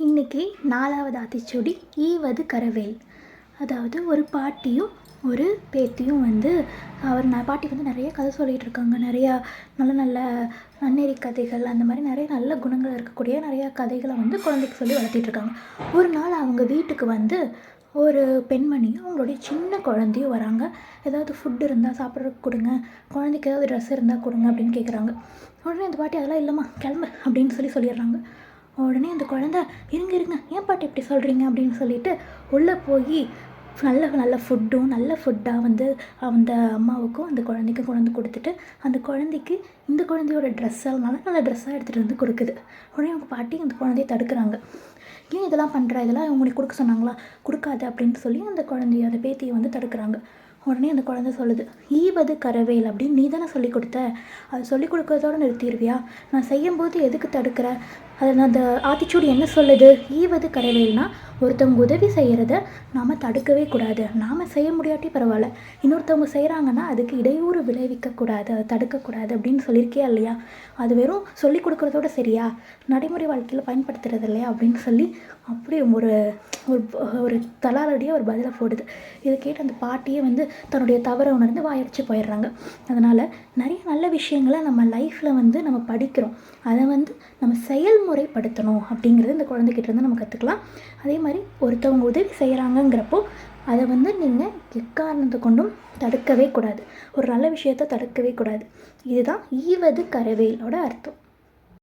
இன்னைக்கு நாலாவது ஆத்திச்சூடி ஈவது கரவேல். அதாவது ஒரு பாட்டியும் ஒரு பேத்தியும் வந்து அவர் ந பாட்டி வந்து நிறைய கதை சொல்லிகிட்டு இருக்காங்க நிறையா நல்ல நல்ல நன்னெறி கதைகள் அந்த மாதிரி நிறைய நல்ல குணங்கள் இருக்கக்கூடிய நிறையா கதைகளை வந்து குழந்தைக்கு சொல்லி வளர்த்திட்டு இருக்காங்க ஒரு நாள் அவங்க வீட்டுக்கு வந்து ஒரு பெண்மணியும் அவங்களுடைய சின்ன குழந்தையும் வராங்க. ஏதாவது ஃபுட் இருந்தால் சாப்பிட்றதுக்கு கொடுங்க. குழந்தைக்கு ஏதாவது ட்ரெஸ் இருந்தால் கொடுங்க அப்படின்னு கேட்குறாங்க உடனே இந்த பாட்டி அதெல்லாம் இல்லைம்மா கிளம்பு அப்படின்னு சொல்லி சொல்லிடுறாங்க. உடனே அந்த குழந்த இருங்க இருங்க ஏன் பாட்டி இப்படி சொல்கிறீங்க அப்படின்னு சொல்லிட்டு உள்ளே போய் நல்ல நல்ல ஃபுட்டும் நல்ல ஃபுட்டாக வந்து அந்த அம்மாவுக்கும் அந்த குழந்தைக்கும் கொண்டு வந்து கொடுத்துட்டு அந்த குழந்தைக்கு இந்த குழந்தையோட ட்ரெஸ்ஸாக நல்ல நல்ல ட்ரெஸ்ஸாக எடுத்துகிட்டு வந்து கொடுக்குது. உடனே அவங்க பாட்டி அந்த குழந்தைய தடுக்கிறாங்க. ஏன் இதெல்லாம் பண்ணுற இதெல்லாம் உங்களுக்கு கொடுக்க சொன்னாங்களா? கொடுக்காத அப்படின்னு சொல்லி அந்த குழந்தைய அந்த பேத்தியை வந்து தடுக்கிறாங்க. உடனே அந்த குழந்தை சொல்லுது ஈவது கரவேல் அப்படின்னு நீ தானே சொல்லி கொடுத்த. அது சொல்லி கொடுக்கறதோட நிறுத்திடுவியா நான் செய்யும்போது எதுக்கு தடுக்கிற? நான் அந்த ஆத்திச்சூடி என்ன சொல்லுது? ஈவது கரவேல்னா ஒருத்தவங்க உதவி செய்கிறத நாம் தடுக்கவே கூடாது. நாம் செய்ய முடியாட்டி பரவாயில்ல. இன்னொருத்தவங்க செய்கிறாங்கன்னா அதுக்கு இடையூறு விளைவிக்கக்கூடாது அதை தடுக்கக்கூடாது அப்படின்னு சொல்லியிருக்கியா இல்லையா? அது வெறும் சொல்லி கொடுக்குறதோட சரியா? நடைமுறை வாழ்க்கையில் பயன்படுத்துறது இல்லையா? அப்படின்னு சொல்லி அப்படி ஒரு ஒரு ஒரு தலாலடியாக ஒரு பதிலை போடுது. இதை கேட்டு அந்த பாட்டியே வந்து தன்னுடைய தவறை உணர்ந்து வாயடிச்சு போயிடுறாங்க. அதனால் நிறைய நல்ல விஷயங்களை நம்ம லைஃப்பில் வந்து நம்ம படிக்கிறோம். அதை வந்து நம்ம செயல்முறைப்படுத்தணும் அப்படிங்கிறது இந்த குழந்தைகிட்ட இருந்து நம்ம கற்றுக்கலாம் அதே மாதிரி ஒருத்தவங்க உதவி செய்கிறாங்கங்கிறப்போ அதை வந்து நீங்கள் எக்காரணத்தை கொண்டும் தடுக்கவே கூடாது. ஒரு நல்ல விஷயத்தை தடுக்கவே கூடாது. இதுதான் ஈவது கரவேலோட அர்த்தம்.